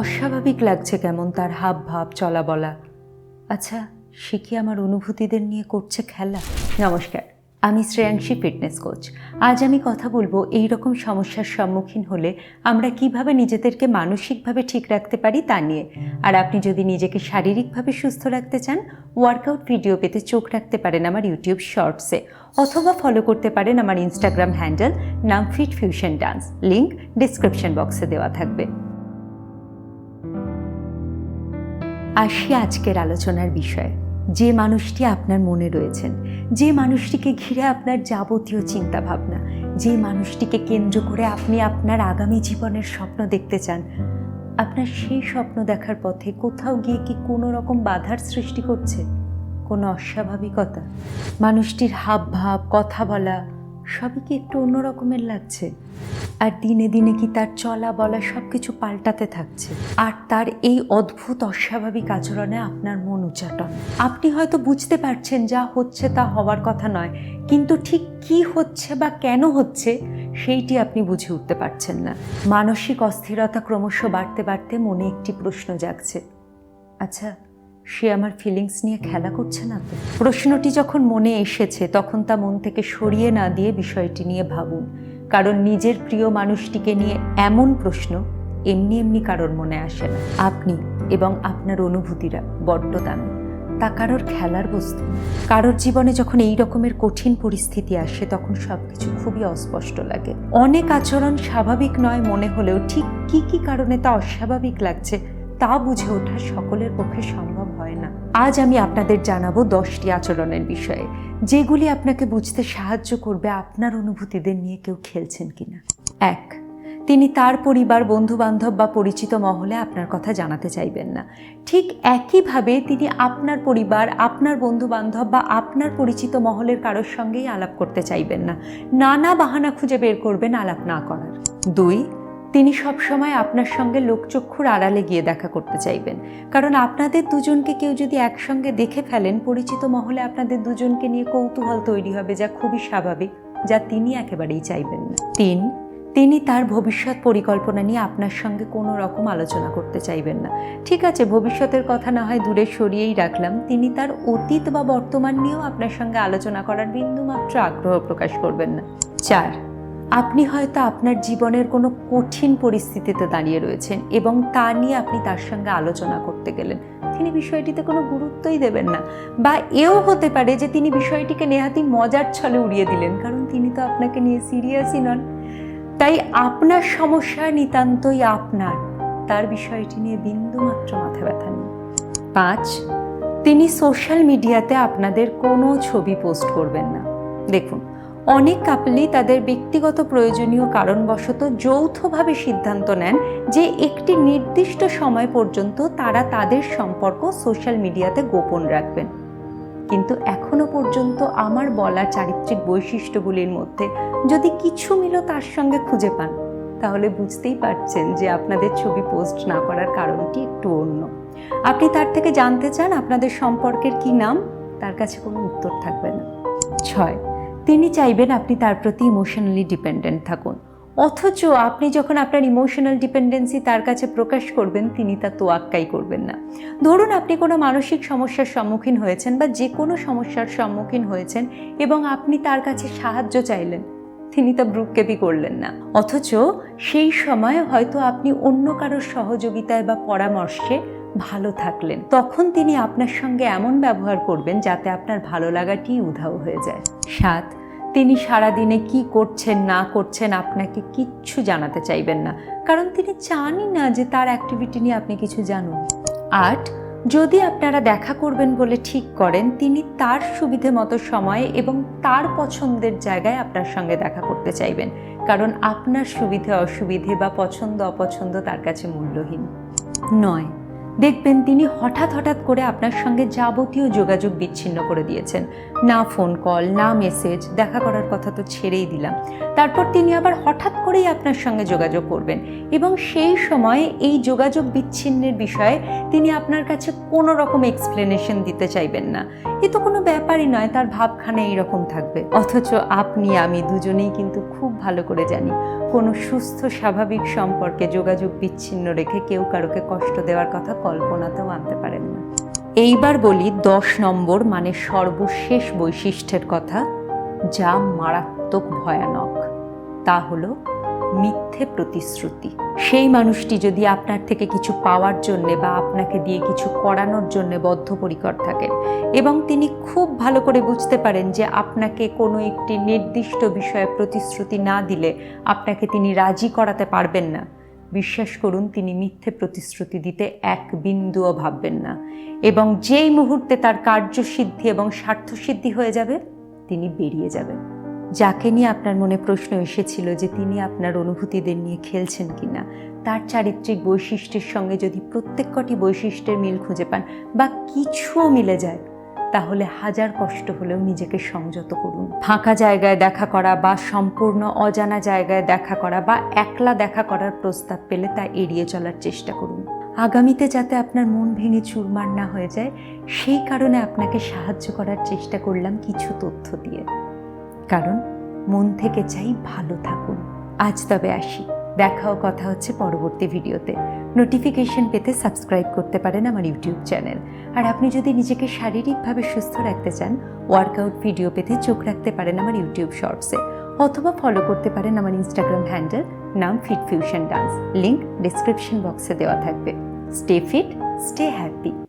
অস্বাভাবিক লাগছে কেমন তার হাব ভাব চলা বলা আচ্ছা সে কি আমার অনুভূতিদের নিয়ে করছে খেলা? নমস্কার, আমি শ্রেয়াংশী ফিটনেস কোচ। আজ আমি কথা বলব এই রকম সমস্যার সম্মুখীন হলে আমরা কীভাবে নিজেদেরকে মানসিকভাবে ঠিক রাখতে পারি তা নিয়ে। আর আপনি যদি নিজেকে শারীরিকভাবে সুস্থ রাখতে চান, ওয়ার্কআউট ভিডিও পেতে চোখ রাখতে পারেন আমার ইউটিউব শর্টসে। অথবা ফলো করতে পারেন আমার ইনস্টাগ্রাম হ্যান্ডেল, নাম fit fusion dance. Link description বক্সে দেওয়া থাকবে। আসি আজকের আলোচনার বিষয়। যে মানুষটি আপনার মনে রয়েছেন, যে মানুষটিকে ঘিরে আপনার যাবতীয় চিন্তা ভাবনা যে মানুষটিকে কেন্দ্র করে আপনি আপনার আগামী জীবনের স্বপ্ন দেখতে চান, আপনার সেই স্বপ্ন দেখার পথে কোথাও গিয়ে কি কোনো রকম বাধার সৃষ্টি করছে? কোনো অস্বাভাবিকতা? মানুষটির হাব ভাব কথা বলা সবই কি একটু অন্য রকমের লাগছে? আর দিনে দিনে কি তার চলা বলা সব কিছু পাল্টাতে থাকছে? আর তার এই অদ্ভুত, অস্বাভাবিক আচরণে আপনার মন উচাটন। আপনি হয়তো বুঝতে পারছেন যা হচ্ছে তা হওয়ার কথা নয়, কিন্তু ঠিক কি হচ্ছে বা কেন হচ্ছে, সেইটি আপনি বুঝে উঠতে পারছেন না। মানসিক অস্থিরতা ক্রমশ বাড়তে বাড়তে মনে একটি প্রশ্ন জাগছে। আচ্ছা সে আমার ফিলিংস নিয়ে খেলা করছে না তো। প্রশ্নটি যখন মনে এসেছে, তখন তা মন থেকে সরিয়ে না দিয়ে বিষয়টি নিয়ে ভাবুন। কারণ নিজের প্রিয় মানুষটিকে নিয়ে এমন প্রশ্ন এমনি এমনি কারোর মনে আসে না। আপনি এবং আপনার অনুভূতিরা বড্ড দামি। তা কারোর খেলার বস্তু। কারোর জীবনে যখন এই রকমের কঠিন পরিস্থিতি আসে, তখন সব কিছু খুবই অস্পষ্ট লাগে। অনেক আচরণ স্বাভাবিক নয় মনে হলেও ঠিক কি কি কারণে তা অস্বাভাবিক লাগছে, তা বুঝে ওঠা সকলের পক্ষে সম্ভব আজ আমি আপনাদের জানাব দশটি আচরণের বিষয়ে, যেগুলি আপনাকে বুঝতে সাহায্য করবে আপনার অনুভূতিদের নিয়ে কেউ খেলছেন কিনা। এক, তিনি তার পরিবার বন্ধু বান্ধব বা পরিচিত মহলে আপনার কথা জানাতে চাইবেন না। ঠিক একইভাবে তিনি আপনার পরিবার, আপনার বন্ধু বান্ধব বা আপনার পরিচিত মহলের কারোর সঙ্গেই আলাপ করতে চাইবেন না। নানা বাহানা খুঁজে বের করবেন আলাপ না করার। দুই তিনি সবসময় আপনার সঙ্গে লোকচক্ষুর আড়ালে গিয়ে দেখা করতে চাইবেন। কারণ আপনাদের দুজনকে কেউ যদি একসঙ্গে দেখে ফেলেন, পরিচিত মহলে আপনাদের দুজনকে নিয়ে কৌতূহল তৈরি হবে, যা খুবই স্বাভাবিক, যা তিনি একেবারেই চাইবেন না। তিন, তিনি তার ভবিষ্যৎ পরিকল্পনা নিয়ে আপনার সঙ্গে কোনো রকম আলোচনা করতে চাইবেন না। ঠিক আছে, ভবিষ্যতের কথা না হয় দূরে সরিয়েই রাখলাম। তিনি তার অতীত বা বর্তমান নিয়েও আপনার সঙ্গে আলোচনা করার বিন্দুমাত্র আগ্রহ প্রকাশ করবেন না। চার আপনি হয়তো আপনার জীবনের কোনো কঠিন পরিস্থিতিতে দাঁড়িয়ে রয়েছেন এবং তা নিয়ে আপনি তার সঙ্গে আলোচনা করতে গেলেন। তিনি বিষয়টিতে কোনো গুরুত্বই দেবেন না। বা এও হতে পারে যে তিনি বিষয়টিকে নেহাতি মজার ছলে উড়িয়ে দিলেন, কারণ তিনি তো আপনাকে নিয়ে সিরিয়াসই নন। তাই আপনার সমস্যা নিতান্তই আপনার। তার বিষয়টি নিয়ে বিন্দুমাত্র মাথা ব্যথা নেই। পাঁচ, তিনি সোশ্যাল মিডিয়াতে আপনাদের কোনো ছবি পোস্ট করবেন না। দেখুন অনেক কাপলই তাদের ব্যক্তিগত প্রয়োজনীয় কারণবশত যৌথভাবে সিদ্ধান্ত নেন যে একটি নির্দিষ্ট সময় পর্যন্ত তারা তাদের সম্পর্ক সোশ্যাল মিডিয়াতে গোপন রাখবেন। কিন্তু এখনও পর্যন্ত আমার বলা চারিত্রিক বৈশিষ্ট্যগুলির মধ্যে যদি কিছু মিল তার সঙ্গে খুঁজে পান, তাহলে বুঝতেই পারছেন যে আপনাদের ছবি পোস্ট না করার কারণটি একটু অন্য। আপনি তার থেকে জানতে চান আপনাদের সম্পর্কের কি নাম? তার কাছে কোনো উত্তর থাকবে না। ছয় তিনি চাইবেন আপনি তার প্রতি ইমোশনালি ডিপেন্ডেন্ট থাকুন। অথচ আপনি যখন আপনার ইমোশনাল ডিপেন্ডেন্সি তার কাছে প্রকাশ করবেন, তিনি তা তোয়াক্কাই করবেন না। ধরুন আপনি কোনো মানসিক সমস্যার সম্মুখীন হয়েছেন বা যে কোনো সমস্যার সম্মুখীন হয়েছেন এবং আপনি তার কাছে সাহায্য চাইলেন, তিনি তা ব্রুককেপি করলেন না। অথচ সেই সময় হয়তো আপনি অন্য কারোর সহযোগিতায় বা পরামর্শে ভালো থাকলেন। তখন তিনি আপনার সঙ্গে এমন ব্যবহার করবেন যাতে আপনার ভালো লাগাটি উধাও হয়ে যায়। সাত, তিনি সারাদিনে কি করছেন, না করছেন আপনাকে কিচ্ছু জানাতে চাইবেন না। কারণ তিনি চানই না যে তার অ্যাক্টিভিটি নিয়ে আপনি কিছু জানুন। আট, যদি আপনারা দেখা করবেন বলে ঠিক করেন, তিনি তার সুবিধে মতো সময়ে এবং তার পছন্দের জায়গায় আপনার সঙ্গে দেখা করতে চাইবেন। কারণ আপনার সুবিধে, অসুবিধে বা পছন্দ অপছন্দ তার কাছে মূল্যহীন। নয় দেখবেন তিনি হঠাৎ হঠাৎ করে আপনার সঙ্গে যাবতীয় যোগাযোগ বিচ্ছিন্ন করে দিয়েছেন। না ফোন কল না মেসেজ দেখা করার কথা তো ছেড়েই দিলাম। তারপর তিনি আবার হঠাৎ করেই আপনার সঙ্গে যোগাযোগ করবেন এবং সেই সময় এই যোগাযোগ বিচ্ছিন্নের বিষয়ে তিনি আপনার কাছে কোনো রকম এক্সপ্লেনেশন দিতে চাইবেন না। এ তো কোনো ব্যাপারই নয়, তার ভাবখানে এইরকম থাকবে। অথচ আপনি, আমি দুজনেই কিন্তু খুব ভালো করে জানি, কোনো সুস্থ, স্বাভাবিক সম্পর্কে যোগাযোগ বিচ্ছিন্ন রেখে কেউ কারোকে কষ্ট দেওয়ার কথা কল্পনাতেও আনতে পারেন না। এইবার বলি দশ নম্বর মানে সর্বশেষ বৈশিষ্ট্যের কথা, যা মারাত্মক ভয়ানক। তা হলো মিথ্যে প্রতিশ্রুতি। সেই মানুষটি যদি আপনার থেকে কিছু পাওয়ার জন্যে বা আপনাকে দিয়ে কিছু করানোর জন্য বদ্ধপরিকর থাকেন এবং তিনি খুব ভালো করে বুঝতে পারেন যে আপনাকে কোনো একটি নির্দিষ্ট বিষয়ে প্রতিশ্রুতি না দিলে আপনাকে তিনি রাজি করাতে পারবেন না বিশ্বাস করুন, তিনি মিথ্যে প্রতিশ্রুতি দিতে এক বিন্দুও ভাববেন না। এবং যেই মুহূর্তে তার কার্যসিদ্ধি এবং স্বার্থসিদ্ধি হয়ে যাবে, তিনি বেরিয়ে যাবেন। যাকে নিয়ে আপনার মনে প্রশ্ন এসেছিল যে তিনি আপনার অনুভূতিদের নিয়ে খেলছেন কিনা, তার চারিত্রিক বৈশিষ্ট্যের সঙ্গে যদি প্রত্যেক কটি বৈশিষ্ট্যের মিল খুঁজে পান, বা কিছুও মিলে যায় তাহলে হাজার কষ্ট হলেও নিজেকে সংযত করুন। ফাঁকা জায়গায় দেখা করা বা সম্পূর্ণ অজানা জায়গায় দেখা করা বা একলা দেখা করার প্রস্তাব পেলে তা এড়িয়ে চলার চেষ্টা করুন। আগামীতে যাতে আপনার মন ভেঙে চুরমার না হয়ে যায়, সেই কারণে আপনাকে সাহায্য করার চেষ্টা করলাম কিছু তথ্য দিয়ে। কারণ, মন থেকে চাই ভালো থাকুন। আজ তবে আসি। দেখাও, কথা হচ্ছে পরবর্তী ভিডিওতে। নোটিফিকেশন পেতে সাবস্ক্রাইব করতে পারেন আমার ইউটিউব চ্যানেল আর আপনি যদি নিজেকে শারীরিকভাবে সুস্থ রাখতে চান ওয়ার্কআউট ভিডিও পেতে চোখ রাখতে পারেন আমার ইউটিউব শর্টসে অথবা ফলো করতে পারেন আমার ইনস্টাগ্রাম হ্যান্ডেল নাম fit fusion dance link description বক্সে দেওয়া থাকবে। Stay fit stay happy